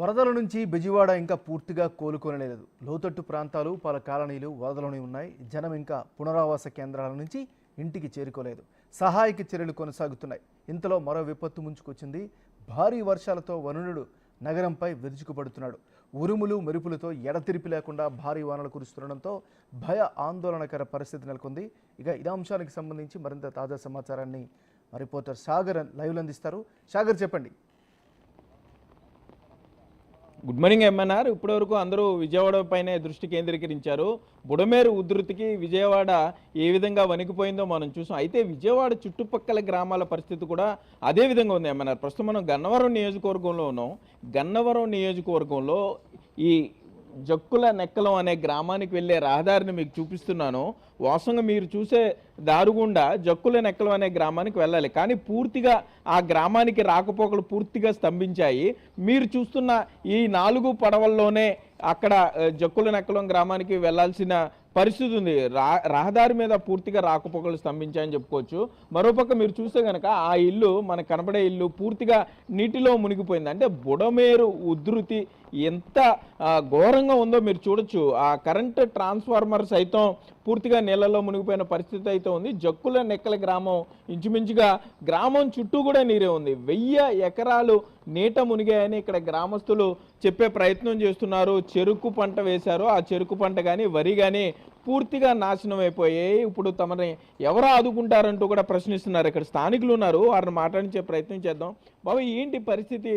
వరదల నుంచి బెజవాడ ఇంకా పూర్తిగా కోలుకోనలేదు లోతట్టు ప్రాంతాలు పలు కాలనీలు వరదలోనే ఉన్నాయి. జనం ఇంకా పునరావాస కేంద్రాల నుంచి ఇంటికి చేరుకోలేదు. సహాయక చర్యలు కొనసాగుతున్నాయి. ఇంతలో మరో విపత్తు ముంచుకొచ్చింది. భారీ వర్షాలతో వరుణుడు నగరంపై విరుచుకుపడుతున్నాడు. ఉరుములు మెరుపులతో ఎడతెరిపి లేకుండా భారీ వానలు కురుస్తుండడంతో భయ ఆందోళనకర పరిస్థితి నెలకొంది. ఇక ఇదే అంశానికి సంబంధించి మరింత తాజా సమాచారాన్ని రిపోర్టర్ సాగర్ లైవ్లు అందిస్తారు. సాగర్ చెప్పండి. Good morning MNR. ఇప్పటివరకు అందరూ విజయవాడ పైనే దృష్టి కేంద్రీకరించారు. బుడమేరు ఉధృతికి విజయవాడ ఏ విధంగా వణికిపోయిందో మనం చూసాం. అయితే విజయవాడ చుట్టుపక్కల గ్రామాల పరిస్థితి కూడా అదే విధంగా ఉంది ఎంఎన్ఆర్. ప్రస్తుతం మనం గన్నవరం నియోజకవర్గంలో ఉన్నాం. గన్నవరం నియోజకవర్గంలో ఈ జక్కుల నెక్కలం అనే గ్రామానికి వెళ్ళే రహదారిని మీకు చూపిస్తున్నాను. వాస్తవంగా మీరు చూసే దారుగుండా జక్కుల నెక్కలం అనే గ్రామానికి వెళ్ళాలి. కానీ పూర్తిగా ఆ గ్రామానికి రాకపోకలు పూర్తిగా స్తంభించాయి. మీరు చూస్తున్న ఈ నాలుగు పడవల్లోనే అక్కడ జక్కుల నెక్కలం గ్రామానికి వెళ్ళాల్సిన పరిస్థితి ఉంది. రా రహదారి మీద పూర్తిగా రాకపోకలు స్తంభించాయని చెప్పుకోవచ్చు. మరోపక్క మీరు చూస్తే కనుక ఆ ఇల్లు మనకు కనపడే ఇల్లు పూర్తిగా నీటిలో మునిగిపోయింది. అంటే బుడమేరు ఉధృతి ఎంత ఘోరంగా ఉందో మీరు చూడొచ్చు. ఆ కరెంట్ ట్రాన్స్ఫార్మర్ సైతం పూర్తిగా నీళ్ళలో మునిగిపోయిన పరిస్థితి అయితే ఉంది. జక్కుల నెక్కల గ్రామం ఇంచుమించుగా గ్రామం చుట్టూ కూడా నీరే ఉంది. వెయ్యి ఎకరాలు నీట మునిగాయని ఇక్కడ గ్రామస్తులు చెప్పే ప్రయత్నం చేస్తున్నారు. చెరుకు పంట వేశారు. ఆ చెరుకు పంట కానీ వరి కానీ పూర్తిగా నాశనం అయిపోయాయి ఇప్పుడు తమని ఎవరు ఆదుకుంటారంటూ కూడా ప్రశ్నిస్తున్నారు. ఇక్కడ స్థానికులు ఉన్నారు. వారిని మాట్లాడించే ప్రయత్నం చేద్దాం. బాబు ఏంటి పరిస్థితి?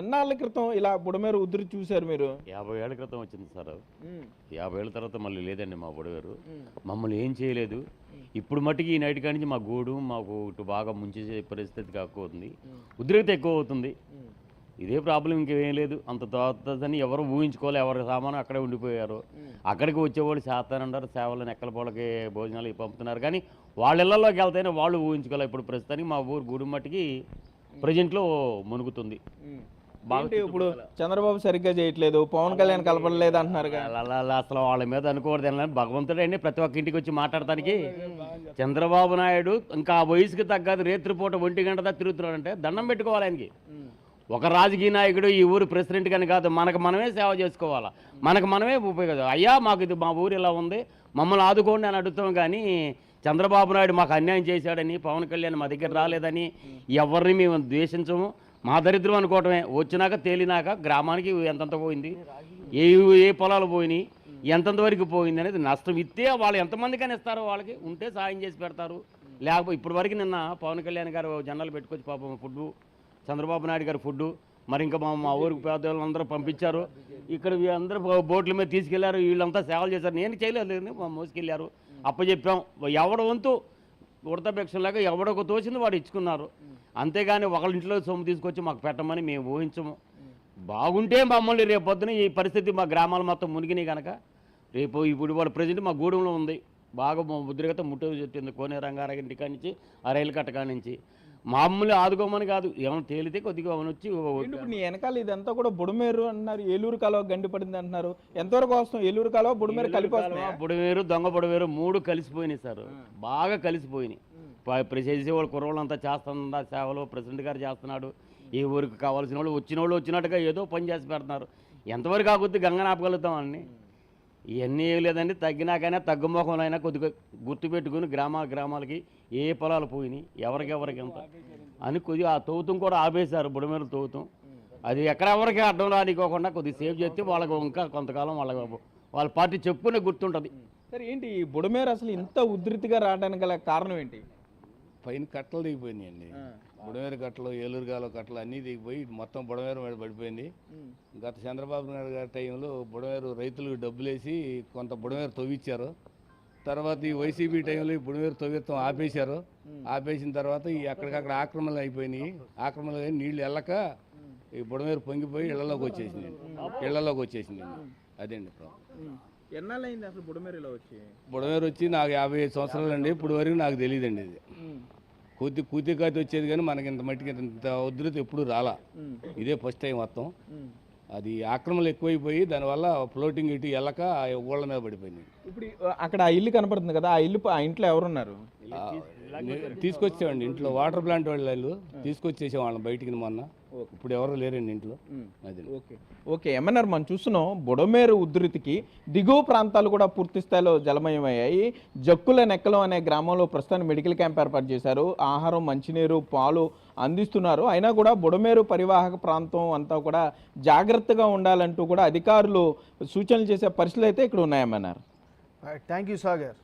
ఎన్నాళ్ళ క్రితం ఇలా బుడమేరు ఉధృతి చూశారు మీరు? యాభై ఏళ్ళ క్రితం వచ్చింది సార్. యాభై ఏళ్ళ తర్వాత మళ్ళీ లేదండి మా బుడగారు మమ్మల్ని ఏం చేయలేదు. ఇప్పుడు మట్టుకి ఈ నైట్ కాడి నుంచి మా గూడు మాకు ఇటు బాగా ముంచే పరిస్థితి కాకపోతుంది. ఉద్రిక్త ఎక్కువ అవుతుంది. ఇదే ప్రాబ్లం ఇంకేం లేదు. అంత తోతని ఎవరు ఊహించుకోలే ఎవరి సామాను అక్కడే ఉండిపోయారు. అక్కడికి వచ్చేవాళ్ళు చేస్తానంటారు సేవలు నెక్కల పోలకి భోజనాలు పంపుతున్నారు. కానీ వాళ్ళ ఇళ్ళలోకి వెళ్తేనే వాళ్ళు ఊహించుకోలే. ఇప్పుడు ప్రస్తుతానికి మా ఊరు గూడు మట్టుకి ప్రజెంట్లో మునుగుతుంది. బాగా ఏంటి ఇప్పుడు చంద్రబాబు సరిగ్గా చేయట్లేదు పవన్ కళ్యాణ్ కలపడలేదు అంటున్నారు అసలు వాళ్ళ మీద అనుకోవద్దు అని భగవంతుడే అండి ప్రతి ఒక్క ఇంటికి వచ్చి మాట్లాడటానికి చంద్రబాబు నాయుడు ఇంకా ఆ వయసుకి తగ్గదు రేత్రిపూట ఒంటి గంట దాకా తిరుగుతున్నాడంటే దండం పెట్టుకోవాలి ఆయనకి. ఒక రాజకీయ నాయకుడు ఈ ఊరు ప్రెసిడెంట్ కానీ కాదు మనకు మనమే సేవ చేసుకోవాలా? మనకు మనమే ఉపయోగం. అయ్యా మాకు ఇది మా ఊరు ఇలా ఉంది మమ్మల్ని ఆదుకోండి అని అడుగుతాం కానీ చంద్రబాబు నాయుడు మాకు అన్యాయం చేశాడని పవన్ కళ్యాణ్ మా దగ్గర రాలేదని ఎవరిని మేము ద్వేషించము. మా దరిద్రం అనుకోవటమే. వచ్చినాక తేలినాక గ్రామానికి ఎంతంత పోయింది? ఏ ఏ పొలాలు పోయినాయి? ఎంతంత వరకు పోయింది అనేది నష్టం ఇస్తే వాళ్ళు ఎంతమందికైనా ఇస్తారో వాళ్ళకి ఉంటే సాయం చేసి పెడతారు. లేకపోతే ఇప్పటివరకు నిన్న పవన్ కళ్యాణ్ గారు జనాలు పెట్టుకొచ్చి పాపం ఫుడ్ చంద్రబాబు నాయుడు గారు ఫుడ్ మరి ఇంకా మా మా ఊరికి పేదవాళ్ళందరూ పంపించారు. ఇక్కడ అందరూ బోట్ల మీద తీసుకెళ్ళారు. వీళ్ళంతా సేవలు చేశారు. నేను చేయలేదు మా మోసుకెళ్ళారు అప్పచెప్పాం ఎవడ వంతు ఉడతపేక్షలాగా ఎవడొక తోచింది వాడు ఇచ్చుకున్నారు. అంతేగాని ఒకళ్ళ ఇంట్లో సొమ్ము తీసుకొచ్చి మాకు పెట్టమని మేము ఊహించము. బాగుంటే మమ్మల్ని రేపు పొద్దున ఈ పరిస్థితి మా గ్రామాలు మొత్తం మునిగినాయి కనుక రేపు ఇప్పుడు వాళ్ళ ప్రజెంట్ మా గూడెంలో ఉంది. బాగా ఉద్రిగత ముట్టు చెప్పింది కోనే రంగారావు ఇంటి నుంచి ఆ రైలు కట్ట నుంచి. మామూలు ఆదుకోమని కాదు. ఏమైనా తేలితే కొద్దిగా ఏమైనా వచ్చి ఇప్పుడు నీ వెనకాల ఇదంతా కూడా బుడమేరు అంటున్నారు ఏలూరు కాలువ గండి పడింది అంటున్నారు. ఎంతవరకు వస్తాం? ఏలూరు కాలువ బుడమేరు కలిపి? బుడవేరు దొంగ బుడవేరు మూడు కలిసిపోయినాయి సార్. బాగా కలిసిపోయినాయి. ప- చేసే వాళ్ళు కుర్రోళ్ళంతా చేస్తున్నా సేవలు ప్రెసిడెంట్ గారు చేస్తున్నాడు. ఏ ఊరికి కావాల్సిన వాళ్ళు వచ్చిన వాళ్ళు వచ్చినట్టుగా ఏదో పని చేసి పెడుతున్నారు. ఎంతవరకు ఆగుద్ది గంగ ఆపగలుగుతాం అన్ని. ఇవన్నీ ఏం లేదండి. తగ్గినాకైనా తగ్గుముఖంలో కొద్దిగా గుర్తుపెట్టుకుని గ్రామాల గ్రామాలకి ఏ పొలాలు పోయినాయి ఎవరికెవరికి ఎంత అని కొద్దిగా ఆ తవ్వుతం కూడా ఆపేశారు బుడమేరు తవ్వుతాం. అది ఎక్కడెవరికి అడ్డం రానికోకుండా కొద్దిగా సేవ్ చేస్తే వాళ్ళకి ఇంకా కొంతకాలం వాళ్ళ వాళ్ళ పార్టీ చెప్పుకునే గుర్తుంటుంది. సరే ఏంటి ఈ బుడమేరు అసలు ఇంత ఉధృతిగా రావడానికి గల కారణం ఏంటి? పైన కట్టలు దిగిపోయినాయండి. బుడమేరు కట్టలు ఏలూరు కాలువ కట్టలు అన్నీ దిగిపోయి మొత్తం బుడమేరు మీద పడిపోయింది. గత చంద్రబాబు నాయుడు గారి టైంలో బుడమేరు రైతులకు డబ్బులేసి కొంత బుడమేరు తవ్విచ్చారు. తర్వాత ఈ వైసీపీ టైంలో ఈ బుడమేరు తవ్విత్తం ఆపేశారు. ఆపేసిన తర్వాత ఈ అక్కడికక్కడ ఆక్రమణలు అయిపోయినాయి. ఆక్రమణలు అయిన నీళ్ళు వెళ్ళక ఈ బుడమేరు పొంగిపోయి ఇళ్ళలోకి వచ్చేసింది. ఇళ్ళలోకి వచ్చేసింది. అదేండి ప్రాబ్లం. ఎన్నాళ్ళైంది అసలు బుడమేరు ఇలా వచ్చి? బుడమేరు వచ్చి నాకు యాభై ఐదు సంవత్సరాలు అండి ఇప్పుడు వరకు నాకు తెలియదండి ఇది కూతి కూతి కాతి వచ్చేది కానీ మనకి ఇంత మట్టికి ఇంత ఉధృతి ఎప్పుడు రాలా. ఇదే ఫస్ట్ టైం మొత్తం. అది ఆక్రమణలు ఎక్కువైపోయి దానివల్ల ఫ్లోటింగ్ ఇటు వెళ్ళక ఊళ్ళ మీద పడిపోయింది. ఇప్పుడు అక్కడ ఆ ఇల్లు కనపడుతుంది కదా ఆ ఇల్లు ఆ ఇంట్లో ఎవరున్నారు? తీసుకొచ్చామండి ఇంట్లో వాటర్ ప్లాంట్ వాళ్ళు తీసుకొచ్చేసాం వాళ్ళని బయటికి మొన్న. ఇప్పుడు ఎవరు లేరండి ఇంట్లో. అది. ఓకే. ఓకే ఏమన్నారు మనం చూస్తున్నాం. బుడమేరు ఉధృతికి దిగువ ప్రాంతాలు కూడా పూర్తి స్థాయిలో జలమయమయ్యాయి. జక్కుల నెక్కలం అనే గ్రామంలో ప్రస్తుతానికి మెడికల్ క్యాంప్ ఏర్పాటు చేశారు. ఆహారం మంచినీరు పాలు అందిస్తున్నారు. అయినా కూడా బుడమేరు పరివాహక ప్రాంతం అంతా కూడా జాగ్రత్తగా ఉండాలంటూ కూడా అధికారులు సూచనలు చేసే పరిస్థితులు అయితే ఇక్కడ ఉన్నాయన్నారు థ్యాంక్ యూ సాగర్